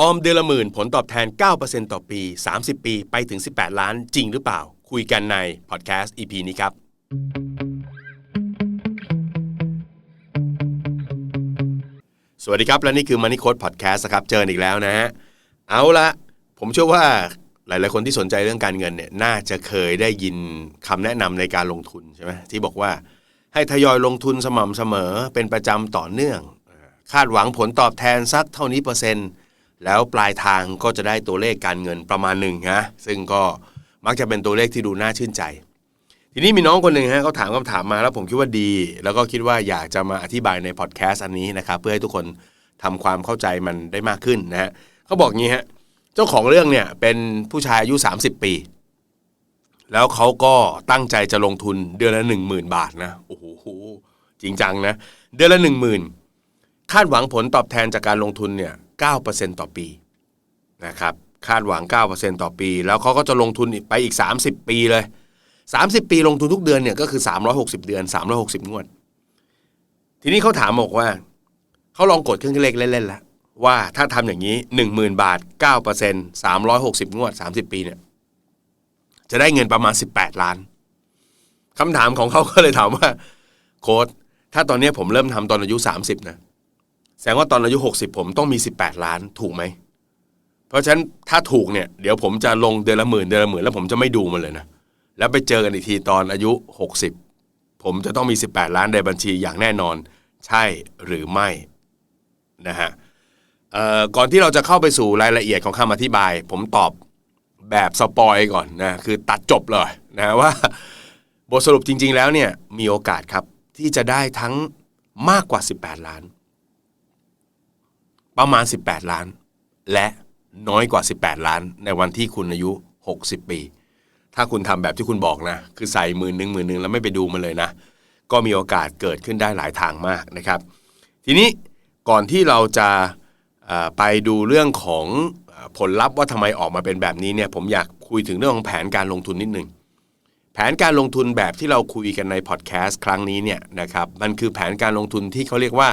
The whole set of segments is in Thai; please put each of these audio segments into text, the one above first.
ออมเดือนละหมื่นผลตอบแทน 9%ต่อปี 30 ปีไปถึง 18 ล้านจริงหรือเปล่า คุยกันในพอดแคสต์ EP นี้ครับ สวัสดีครับ และนี่คือ Money Code Podcast ครับ เจออีกแล้วนะฮะ เอาละผมเชื่อว่าหลาย ๆ คนที่สนใจเรื่องการเงินเนี่ยน่าจะเคยได้ยินคำแนะนำในการลงทุนใช่ไหมที่บอกว่าให้ทยอยลงทุนสม่ำเสมอเป็นประจำต่อเนื่อง คาดหวังผลตอบแทนสักเท่านี้เปอร์เซ็นต์ แล้วปลายทางก็จะได้ตัวเลขการเงินประมาณหนึ่งนะซึ่งก็มักจะเป็นตัวเลขที่ดูน่าชื่นใจ ทีนี้มีน้องคนหนึ่งฮะเขาถามคำถามมาแล้วผมคิดว่าดี แล้วก็คิดว่าอยากจะมาอธิบายในพอดแคสต์อันนี้นะครับเพื่อให้ทุกคนทำความเข้าใจมันได้มากขึ้นนะฮะเขาบอกงี้ฮะเจ้าของเรื่องเนี่ยเป็นผู้ชายอายุ 30 ปี แล้วเขาก็ตั้งใจจะลงทุนเดือนละหนึ่งหมื่นบาทนะโอ้โหจริงจังนะเดือนละหนึ่งหมื่นคาดหวังผลตอบแทนจากการลงทุนเนี่ย 9%ต่อปีนะครับคาดหวัง 9%ต่อปี แล้วเขาก็จะลงทุนไปอีก 30 ปีเลย 30 ปีลงทุนทุกเดือนเนี่ยก็คือ 360 เดือน 360 งวด ทีนี้เขาถามบอกว่า เขาลองกดเครื่องคิดเลขเล่นๆแล้วว่าถ้าทำอย่างนี้ 10,000 บาท 9% 360 งวด 30 ปีเนี่ยจะได้เงินประมาณ 18 ล้านคำถามของเขาก็เลยถามว่า โค้ดถ้าตอนนี้ผมเริ่มทำตอนอายุ 30 นะ แสดงว่าตอนอายุ 60 ผมต้องมี 18 ล้านถูกไหม เพราะฉะนั้นถ้าถูกเนี่ยเดี๋ยวผมจะลงเดือนละหมื่นเดือนละหมื่นแล้วผมจะไม่ดูมันเลยนะ แล้วไปเจอกันอีกทีตอนอายุ 60 ผมจะต้องมี 18 ล้านในบัญชีอย่างแน่นอน ใช่หรือไม่นะฮะก่อนที่เราจะเข้าไปสู่รายละเอียดของคำอธิบาย ผมตอบแบบสปอยก่อนนะคือตัดจบเลยนะว่าบทสรุปจริง ๆ แล้วเนี่ยมีโอกาสครับที่จะได้ทั้งมากกว่า 18 ล้าน ประมาณ 18 ล้าน และน้อยกว่า 18 ล้าน ในวันที่คุณอายุ 60 ปี ถ้าคุณทำแบบที่คุณบอกนะ คือใส่หมื่นหนึ่งหมื่นหนึ่งแล้วไม่ไปดูมันเลยนะ ก็มีโอกาสเกิดขึ้นได้หลายทางมากนะครับ ทีนี้ก่อนที่เราจะไปดูเรื่องของผลลัพธ์ว่าทำไมออกมาเป็นแบบนี้เนี่ยผมอยากคุยถึงเรื่องของแผนการลงทุนนิดนึงแผนการลงทุนแบบที่เราคุยกันในพอดแคสต์ครั้งนี้เนี่ยนะครับมันคือแผนการลงทุนที่เขาเรียกว่า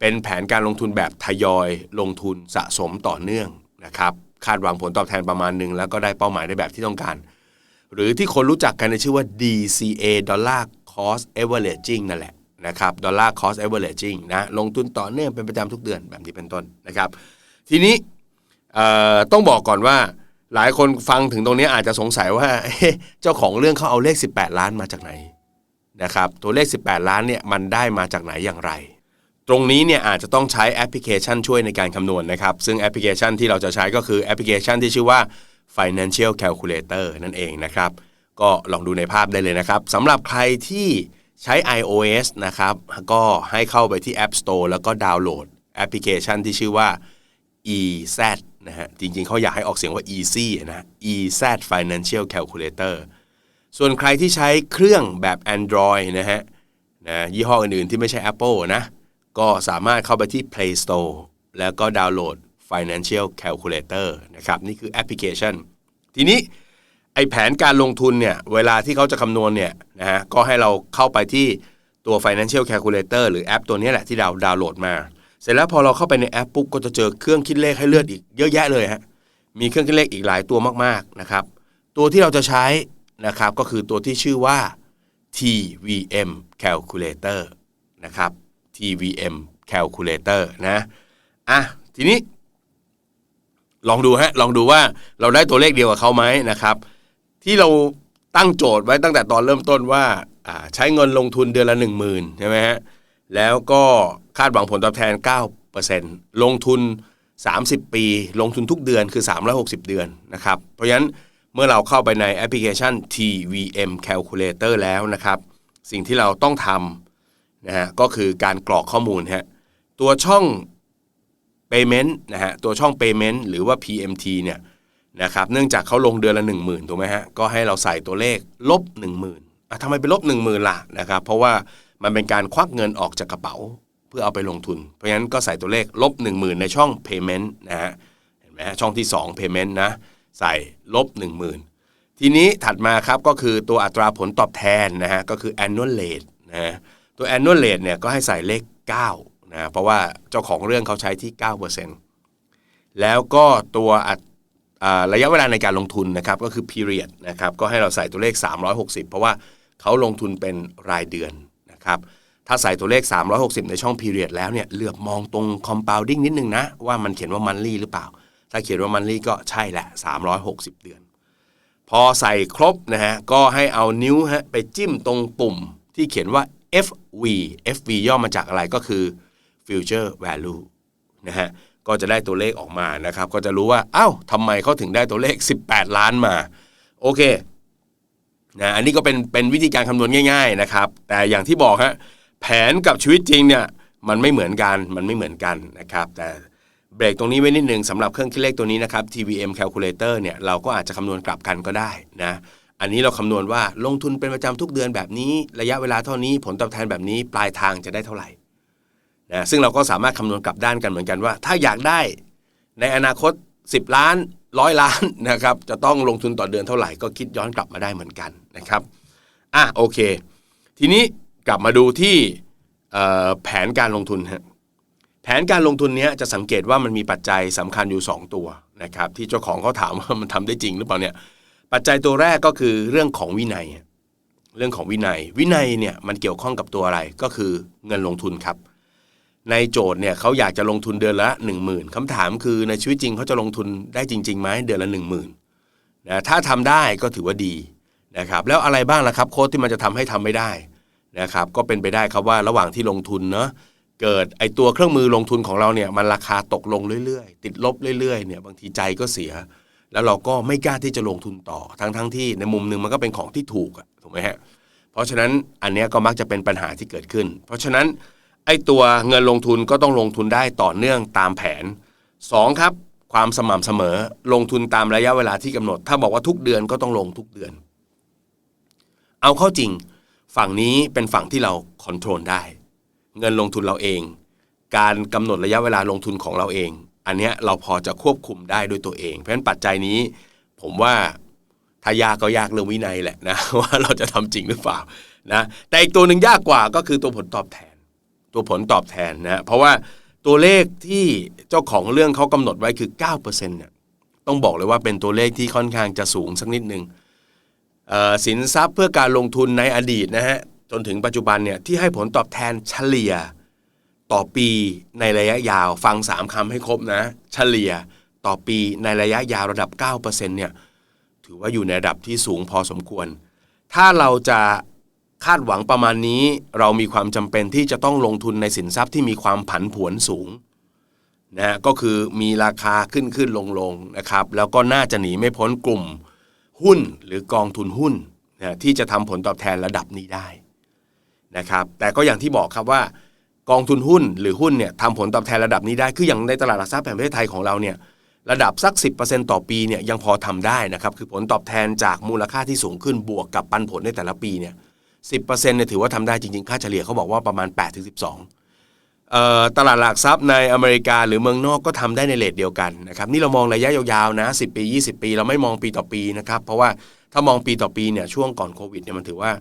เป็นแผนการลงทุนแบบทยอยลงทุนสะสมต่อเนื่องนะครับคาดหวังผลตอบแทนประมาณหนึ่งแล้วก็ได้เป้าหมายในแบบที่ต้องการ หรือที่คนรู้จักกันในชื่อว่า DCA Dollar Cost Averaging นั่นแหละนะครับ Dollar Cost Averaging นะลงทุนต่อเนื่องเป็นประจำทุกเดือนแบบนี้เป็นต้นนะครับ ทีนี้ต้องบอกก่อนว่าหลายคนฟังถึงตรงนี้อาจจะสงสัยว่าเจ้าของเรื่องเขาเอาเลข 18 ล้านมาจากไหนนะครับตัวเลข 18 ล้านเนี่ยมันได้มาจากไหนอย่างไร ตรงนี้เนี่ยอาจจะต้องใช้แอปพลิเคชันช่วยในการคำนวณนะครับ ซึ่งแอปพลิเคชันที่เราจะใช้ก็คือแอปพลิเคชันที่ชื่อว่า Financial Calculator นั่นเองนะครับ ก็ลองดูในภาพได้เลยนะครับสำหรับใครที่ใช้ iOS นะครับ ก็ให้เข้าไปที่ App Store แล้วก็ดาวน์โหลดแอปพลิเคชันที่ชื่อว่า EZ นะฮะจริงๆเขาอยากให้ออกเสียงว่า easy นะ EZ Financial Calculator ส่วนใครที่ใช้เครื่องแบบ Android นะฮะนะยี่ห้ออื่นๆที่ไม่ใช่ Apple นะ ก็สามารถเข้าไปที่ Play Store แล้วก็ดาวน์โหลด Financial Calculator นะครับ นี่คือแอปพลิเคชัน ทีนี้ไอแผนการลงทุนเนี่ย เวลาที่เขาจะคำนวณเนี่ยนะฮะก็ให้เราเข้าไปที่ตัว Financial Calculator หรือแอปตัวนี้แหละที่เราดาวน์โหลดมา เสร็จแล้วพอเราเข้าไปในแอปปุ๊บก็จะเจอเครื่องคิดเลขให้เลือดอีกเยอะแยะเลยฮะมีเครื่องคิดเลขอีกหลายตัวมากๆนะครับตัวที่เราจะใช้นะครับก็คือตัวที่ชื่อว่า TVM calculator นะครับ TVM calculator นะอะทีนี้ ลองดูฮะ ลองดูว่าเราได้ตัวเลขเดียวกับเขาไหมนะครับ ที่เราตั้งโจทย์ไว้ตั้งแต่ตอนเริ่มต้นว่าใช้เงินลงทุนเดือนละ 1 0,000ใช่ไหมฮะแล้วก็คาดหวังผลตอบแทน 9%ลงทุน 30 ปี ลงทุนทุกเดือนคือ 360 เดือนนะครับ เพราะฉะนั้นเมื่อเราเข้าไปในแอปพลิเคชัน TVM Calculator แล้วนะครับ สิ่งที่เราต้องทำ นะฮะก็คือการกรอกข้อมูลฮะตัวช่อง payment นะฮะตัวช่อง payment หรือว่า PMT เนี่ยนะครับเนื่องจากเขาลงเดือนละ 10,000ถูกไหมฮะก็ให้เราใส่ตัวเลขลบ 10,000อะทำไมเป็นลบ 10,000ล่ะนะครับเพราะว่ามันเป็นการควักเงินออกจากกระเป๋า เพื่อเอาไปลงทุน เพราะฉะนั้นก็ใส่ตัวเลขลบ 10,000 ในช่อง payment นะฮะเห็นไหมช่องที่ 2 payment นะใส่ลบ 10,000 ทีนี้ถัดมาครับก็คือตัวอัตราผลตอบแทนนะฮะก็คือ annual rate นะ ตัว annual rate เนี่ยก็ให้ใส่เลข9นะเพราะว่าเจ้าของเรื่องเขาใช้ที่9%แแล้วก็ตัวระยะเวลาในการลงทุนนะครับก็คือ period นะครับก็ให้เราใส่ตัวเลข 360 เพราะว่าเขาลงทุนเป็นรายเดือนนะครับถ้าใส่ตัวเลข 360 ในช่อง period แล้วเนี่ยเลือกมองตรง compounding นิดนึงนะว่ามันเขียนว่า monthly หรือเปล่า ถ้าเขียนว่า monthly ก็ใช่แหละ 360 เดือน พอใส่ครบนะฮะก็ให้เอานิ้วฮะไปจิ้มตรงปุ่มที่เขียนว่า FV FV ย่อมาจากอะไรก็คือ future value นะฮะก็จะได้ตัวเลขออกมานะครับ ก็จะรู้ว่าเอ้าทำไมเขาถึงได้ตัวเลข 18 ล้านมา โอเคนะอันนี้ก็เป็นเป็นวิธีการคำนวณง่าย ๆนะครับ แต่อย่างที่บอกฮะแผนกับชีวิตจริงเนี่ยมันไม่เหมือนกันมันไม่เหมือนกันนะครับ แต่เบรกตรงนี้ไว้นิดหนึ่งสำหรับเครื่องคิดเลขตัวนี้นะครับ TVM calculator เนี่ยเราก็อาจจะคำนวณกลับกันก็ได้นะ อันนี้เราคำนวณว่าลงทุนเป็นประจำทุกเดือนแบบนี้ ระยะเวลาเท่านี้ผลตอบแทนแบบนี้ปลายทางจะได้เท่าไหร่นะซึ่งเราก็สามารถคำนวณกลับด้านกันเหมือนกันว่า ถ้าอยากได้ในอนาคต 10 ล้านร้อยล้านนะครับจะต้องลงทุนต่อเดือนเท่าไหร่ก็คิดย้อนกลับมาได้เหมือนกันนะครับอะโอเค ทีนี้กลับมาดูที่แผนการลงทุนฮะแผนการลงทุนนี้จะสังเกตว่ามันมีปัจจัยสำคัญอยู่ 2 ตัวนะครับที่เจ้าของเขาถามว่ามันทำได้จริงหรือเปล่าเนี่ย ปัจจัยตัวแรกก็คือเรื่องของวินัย เรื่องของวินัย วินัยเนี่ยมันเกี่ยวข้องกับตัวอะไรก็คือเงินลงทุนครับ ในโจทย์เนี่ยเขาอยากจะลงทุนเดือนละ 1 0,000คำถามคือในชีวิตจริงเขาจะลงทุนได้จริงๆไหมเดือนละ 1 0,000นะถ้าทำได้ก็ถือว่าดีนะครับแล้วอะไรบ้างล่ะครับโค้ดที่มันจะทำให้ทำไม่ได้นะครับก็เป็นไปได้ครับว่าระหว่างที่ลงทุนเนาะเกิดไอตัวเครื่องมือลงทุนของเราเนี่ยมันราคาตกลงเรื่อยๆ ติดลบเรื่อยๆเนี่ยบางทีใจก็เสีย แล้วเราก็ไม่กล้าที่จะลงทุนต่อทั้งๆที่ในมุมหนึ่งมันก็เป็นของที่ถูกอะถูกไหมฮะเพราะฉะนั้นอันนี้ก็มักจะเป็นปัญหาที่เกิดขึ้น เพราะฉะนั้นไอ้ตัวเงินลงทุนก็ต้องลงทุนได้ต่อเนื่องตามแผน 2. ครับ ความสม่ำเสมอลงทุนตามระยะเวลาที่กำหนด ถ้าบอกว่าทุกเดือนก็ต้องลงทุกเดือน เอาเข้าจริง ฝั่งนี้เป็นฝั่งที่เราคอนโทรลได้ เงินลงทุนเราเอง การกำหนดระยะเวลาลงทุนของเราเอง อันเนี้ยเราพอจะควบคุมได้ด้วยตัวเอง เพราะฉะนั้นปัจจัยนี้ ผมว่าถ้ายากก็ยากเรื่องวินัยแหละนะว่าเราจะทำจริงหรือเปล่านะแต่อีกตัวหนึ่งยากกว่าก็คือตัวผลตอบแทน ตัวผลตอบแทนนะเพราะว่าตัวเลขที่เจ้าของเรื่องเขากำหนดไว้คือ9%เนี่ยต้องบอกเลยว่าเป็นตัวเลขที่ค่อนข้างจะสูงสักนิดหนึ่งสินทรัพย์เพื่อการลงทุนในอดีตนะฮะจนถึงปัจจุบันเนี่ยที่ให้ผลตอบแทนเฉลี่ย ต่อปีในระยะยาวฟัง 3คำให้ครบนะ เฉลี่ยต่อปีในระยะยาวระดับ 9%เนี่ยถือว่าอยู่ในระดับที่สูงพอสมควร ถ้าเราจะคาดหวังประมาณนี้ เรามีความจำเป็นที่จะต้องลงทุนในสินทรัพย์ที่มีความผันผวนสูงนะก็คือมีราคาขึ้นขึ้นลงลงนะครับแล้วก็น่าจะหนีไม่พ้นกลุ่มหุ้นหรือกองทุนหุ้นนะที่จะทำผลตอบแทนระดับนี้ได้นะครับแต่ก็อย่างที่บอกครับว่า กองทุนหุ้นหรือหุ้นเนี่ยทำผลตอบแทนระดับนี้ได้ คืออย่างในตลาดหลักทรัพย์แห่งประเทศไทยของเราเนี่ยระดับสัก 10%ต่อปีเนี่ยยังพอทำได้นะครับ คือผลตอบแทนจากมูลค่าที่สูงขึ้นบวกกับปันผลในแต่ละปีเนี่ย10%เนี่ยถือว่าทำได้จริงๆ ค่าเฉลี่ยเขาบอกว่าประมาณ 8-12เอ่อตลาดหลักทรัพย์ในอเมริกาหรือเมืองนอกก็ทำได้ในเลทเดียวกันนะครับนี่เรามองระยะยาวๆนะ 10 ปี 20 ปี เราไม่มองปีต่อปีนะครับเพราะว่าถ้ามองปีต่อปีเนี่ยช่วงก่อนโควิดเนี่ยมันถือว่า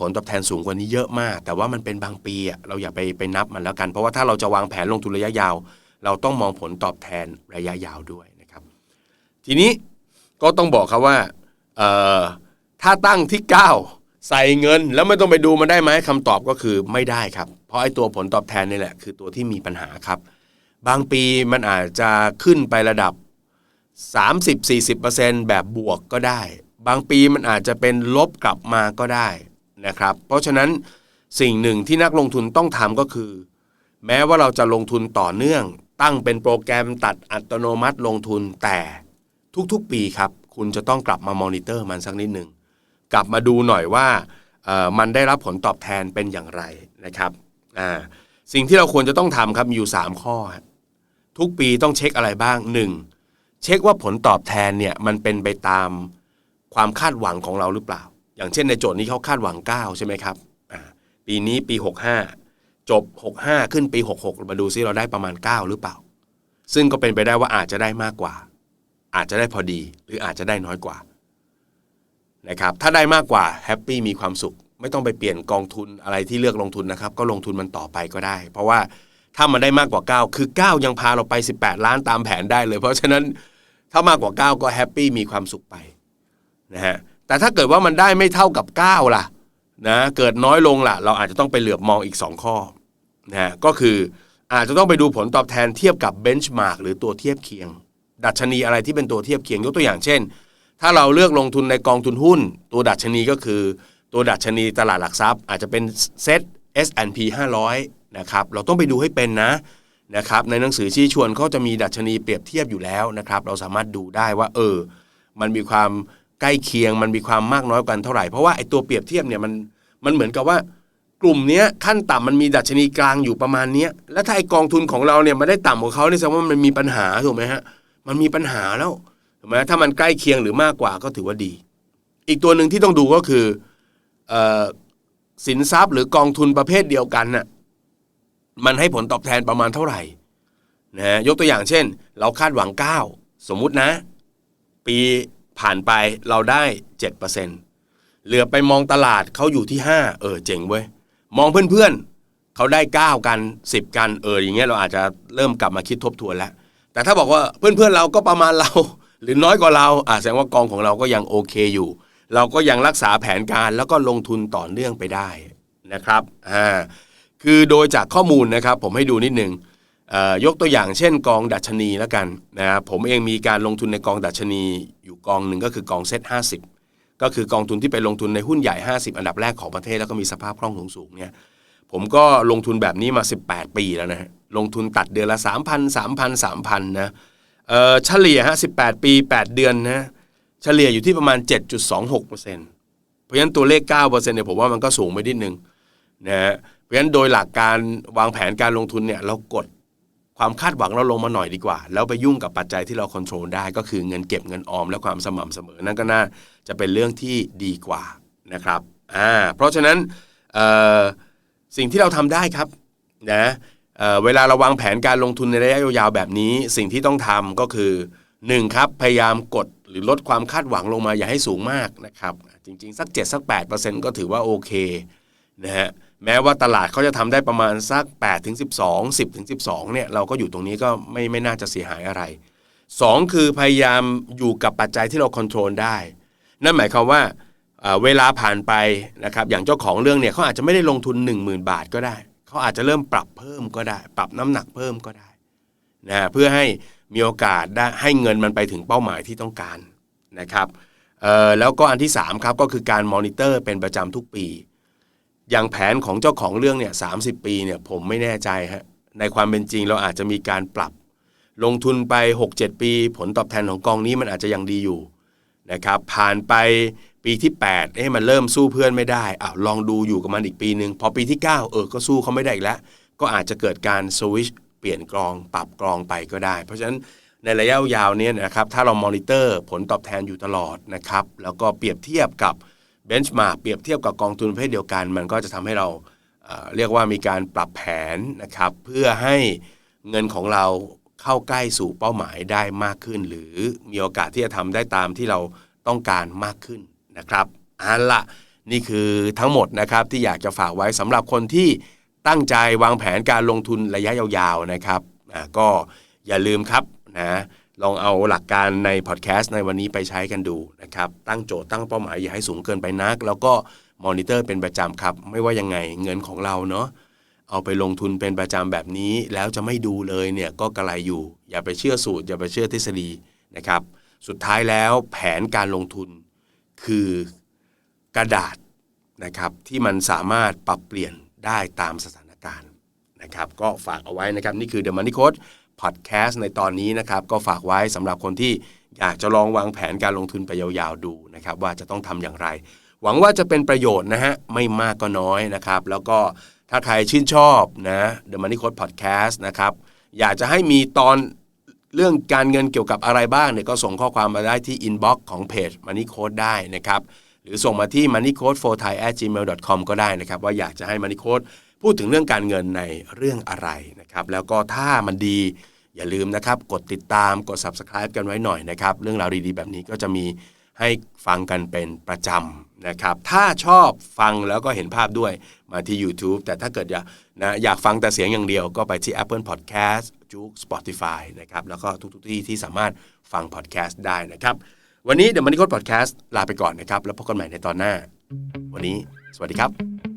ผลตอบแทนสูงกว่านี้เยอะมาก แต่ว่ามันเป็นบางปีเราอย่าไปไปนับมันแล้วกัน เพราะว่าถ้าเราจะวางแผนลงทุนระยะยาว เราต้องมองผลตอบแทนระยะยาวด้วยนะครับ ทีนี้ก็ต้องบอกครับว่าถ้าตั้งที่ 9 ใส่เงิน แล้วไม่ต้องไปดูมันได้ไหมคำตอบก็คือไม่ได้ครับ เพราะไอ้ตัวผลตอบแทนนี่แหละ คือตัวที่มีปัญหาครับ บางปีมันอาจจะขึ้นไประดับ 30-40%แบบบวกก็ได้ บางปีมันอาจจะเป็นลบกลับมาก็ได้ นะครับ เพราะฉะนั้นสิ่งหนึ่งที่นักลงทุนต้องทำก็คือ แม้ว่าเราจะลงทุนต่อเนื่อง ตั้งเป็นโปรแกรมตัดอัตโนมัติลงทุนแต่ทุกๆปีครับ คุณจะต้องกลับมามอนิเตอร์มันสักนิดหนึ่งกลับมาดูหน่อยว่ามันได้รับผลตอบแทนเป็นอย่างไรนะครับสิ่งที่เราควรจะต้องทำครับมีอยู่ 3 ข้อ ทุกปีต้องเช็คอะไรบ้าง 1. เช็คว่าผลตอบแทนเนี่ยมันเป็นไปตามความคาดหวังของเราหรือเปล่า อย่างเช่นในโจทย์นี้เขาคาดหวัง 9 ใช่ไหมครับปีนี้ปี 65 จบ 65 ขึ้นปี 66 มาดูซิเราได้ประมาณ 9 หรือเปล่า ซึ่งก็เป็นไปได้ว่าอาจจะได้มากกว่า อาจจะได้พอดีหรืออาจจะได้น้อยกว่านะครับถ้าได้มากกว่าแฮปปี้มีความสุข ไม่ต้องไปเปลี่ยนกองทุนอะไรที่เลือกลงทุนนะครับ ก็ลงทุนมันต่อไปก็ได้ เพราะว่าถ้ามันได้มากกว่า 9 คือ 9 ยังพาเราไป 18 ล้านตามแผนได้เลย เพราะฉะนั้นถ้ามากกว่า 9 ก็แฮปปี้มีความสุขไปนะฮะ แต่ถ้าเกิดว่ามันได้ไม่เท่ากับ 9 ล่ะนะเกิดน้อยลงล่ะ เราอาจจะต้องไปเหลือบมองอีก 2 ข้อนะฮะก็คืออาจจะต้องไปดูผลตอบแทนเทียบกับเบนช์มาร์กหรือตัวเทียบเคียง ดัชนีอะไรที่เป็นตัวเทียบเคียงยกตัวอย่างเช่น ถ้าเราเลือกลงทุนในกองทุนหุ้น ตัวดัชนีก็คือ ตัวดัชนีตลาดหลักทรัพย์ อาจจะเป็นเซ็ต S&P 500 นะครับเราต้องไปดูให้เป็นนะนะครับในหนังสือชี้ชวนเขาจะมีดัชนีเปรียบเทียบอยู่แล้วนะครับ เราสามารถดูได้ว่า เออ มันมีความ ใกล้เคียงมันมีความมากน้อยกันเท่าไหร่ เพราะว่าไอ้ตัวเปรียบเทียบเนี่ยมันมันเหมือนกับว่ากลุ่มเนี้ยขั้นต่ำมันมีดัชนีกลางอยู่ประมาณเนี้ยแล้วถ้าไอ้กองทุนของเราเนี่ยมันได้ต่ำกว่าเขาเนี่ยแสดงว่ามันมีปัญหาถูกไหมฮะมันมีปัญหาแล้วถูกไหมถ้ามันใกล้เคียงหรือมากกว่าก็ถือว่าดี อีกตัวหนึ่งที่ต้องดูก็คือเอ่อสินทรัพย์หรือกองทุนประเภทเดียวกันน่ะมันให้ผลตอบแทนประมาณเท่าไหร่นะฮะยกตัวอย่างเช่น เราคาดหวัง 9 สมมุตินะ ปี ผ่านไปเราได้ 7%เหลือไปมองตลาดเขาอยู่ที่ 5 เออเจ๋งเว้ย มองเพื่อนๆเขาได้ 9 กัน 10 กันเอออย่างเงี้ยเราอาจจะเริ่มกลับมาคิดทบทวนแล้ว แต่ถ้าบอกว่าเพื่อนๆเราก็ประมาณเรา หรือน้อยกว่าเราอะแสดงว่ากองของเราก็ยังโอเคอยู่ เราก็ยังรักษาแผนการแล้วก็ลงทุนต่อเนื่องไปได้นะครับอ่าคือโดยจากข้อมูลนะครับผมให้ดูนิดนึงเอ่อ ยกตัวอย่างเช่นกองดัชนีแล้วกันนะครับผมเองมีการลงทุนในกองดัชนีอยู่กองหนึ่งก็คือกองเซ็ต50ก็คือกองทุนที่ไปลงทุนในหุ้นใหญ่ 50 อันดับแรกของประเทศแล้วก็มีสภาพคล่องสูงๆเนี่ยผมก็ลงทุนแบบนี้มา 18 ปีแล้วนะ ลงทุนตัดเดือนละ 3,000 3,000 3,000นะเออเฉลี่ยฮะ18 ปี 8 เดือนนะเฉลี่ยอยู่ที่ประมาณ 7.26%เพราะฉะนั้นตัวเลข 9%เนี่ยผมว่ามันก็สูงไปนิดนึงนะฮะเพราะฉะนั้นโดยหลักการวางแผนการลงทุนเนี่ยเรากด ความคาดหวังเราลงมาหน่อยดีกว่า แล้วไปยุ่งกับปัจจัยที่เราควบคุมได้ก็คือเงินเก็บเงินออมและความสม่ำเสมอนั่นก็น่าจะเป็นเรื่องที่ดีกว่านะครับอ่าเพราะฉะนั้นสิ่งที่เราทำได้ครับนะเเวลาเราวางแผนการลงทุนในระยะยาวแบบนี้ สิ่งที่ต้องทำก็คือ1ครับพยายามกดหรือลดความคาดหวังลงมาอย่าให้สูงมากนะครับจริงๆ สัก 7 สัก8%ก็ถือว่าโอเคนะฮะ แม้ว่าตลาดเขาจะทำได้ประมาณสัก8ถึง12 10ถึง12เนี่ยเราก็อยู่ตรงนี้ก็ไม่ไม่น่าจะเสียหายอะไร 2 คือพยายามอยู่กับปัจจัยที่เราควบคุมได้ นั่นหมายความว่าเวลาผ่านไปนะครับอย่างเจ้าของเรื่องเนี่ยเขาอาจจะไม่ได้ลงทุน 10,000 บาทก็ได้เขาอาจจะเริ่มปรับเพิ่มก็ได้ ปรับน้ำหนักเพิ่มก็ได้นะเพื่อให้มีโอกาสได้ให้เงินมันไปถึงเป้าหมายที่ต้องการนะครับแล้วก็อันที่3ครับก็คือการมอนิเตอร์เป็นประจำทุกปี อย่างแผนของเจ้าของเรื่องเนี่ยสาปีเนี่ยผมไม่แน่ใจฮะในความเป็นจริงเราอาจจะมีการปรับ ลงทุนไป 6-7 ปี ผลตอบแทนของกองนี้มันอาจจะยังดีอยู่นะครับผ่านไปปีที่8เอ๊ะมันเริ่มสู้เพื่อนไม่ได้อ้าวลองดูอยู่กับมันอีกปีหนึ่งพอปีที่ 9 เออก็สู้เขาไม่ได้อีกแล้ว ก็อาจจะเกิดการสวิชเปลี่ยนกรองปรับกรองไปก็ได้ เพราะฉะนั้นในระยะยาวเนี้นะครับถ้าเรามอนิเตอร์ผลตอบแทนอยู่ตลอดนะครับแล้วก็เปรียบเทียบกับ เบนช์มาเปรียบเทียบกับกองทุนประเภทเดียวกัน มันก็จะทำให้เราเรียกว่ามีการปรับแผนนะครับ เพื่อให้เงินของเราเข้าใกล้สู่เป้าหมายได้มากขึ้น หรือมีโอกาสที่จะทำได้ตามที่เราต้องการมากขึ้นนะครับอันละนี่คือทั้งหมดนะครับที่อยากจะฝากไว้สำหรับคนที่ตั้งใจวางแผนการลงทุนระยะยาวๆนะครับก็อย่าลืมครับนะ ลองเอาหลักการในพอดแคสต์ในวันนี้ไปใช้กันดูนะครับ ตั้งโจทย์ตั้งเป้าหมายอย่าให้สูงเกินไปนัก แล้วก็มอนิเตอร์เป็นประจำครับ ไม่ว่ายังไงเงินของเราเนาะเอาไปลงทุนเป็นประจำแบบนี้ แล้วจะไม่ดูเลยเนี่ยก็กระไรอยู่ อย่าไปเชื่อสูตร อย่าไปเชื่อทฤษฎีนะครับ สุดท้ายแล้วแผนการลงทุนคือกระดาษนะครับที่มันสามารถปรับเปลี่ยนได้ตามสถานการณ์นะครับ ก็ฝากเอาไว้นะครับ นี่คือ The Money Code Podcast ในตอนนี้นะครับก็ฝากไว้สำหรับคนที่อยากจะลองวางแผนการลงทุนไปยาวๆดูนะครับว่าจะต้องทำอย่างไร หวังว่าจะเป็นประโยชน์นะฮะไม่มากก็น้อยนะครับ แล้วก็ถ้าใครชื่นชอบนะ The Money Code Podcast นะครับอยากจะให้มีตอนเรื่องการเงินเกี่ยวกับอะไรบ้างเนี่ยก็ส่งข้อความมาได้ที่ inbox ของเพจ Money Code ได้นะครับหรือส่งมาที่ moneycode for thai at gmail com ก็ได้นะครับ ว่าอยากจะให้ Money Code พูดถึงเรื่องการเงินในเรื่องอะไรนะครับแล้วก็ถ้ามันดีอย่าลืมนะครับ กดติดตามกด subscribe กันไว้หน่อยนะครับ เรื่องราวดีๆ แบบนี้ก็จะมีให้ฟังกันเป็นประจำนะครับ ถ้าชอบฟังแล้วก็เห็นภาพด้วยมาที่ YouTube แต่ถ้าเกิดอยากนะอยากฟังแต่เสียงอย่างเดียวก็ไปที่ Apple Podcast จุก Spotify นะครับ แล้วก็ทุกๆที่ที่สามารถฟัง podcast ได้นะครับ วันนี้เดี๋ยวมันนี่โค้ดพอดแคสต์ลาไปก่อนนะครับ แล้วพบกันใหม่ในตอนหน้า วันนี้ สวัสดีครับ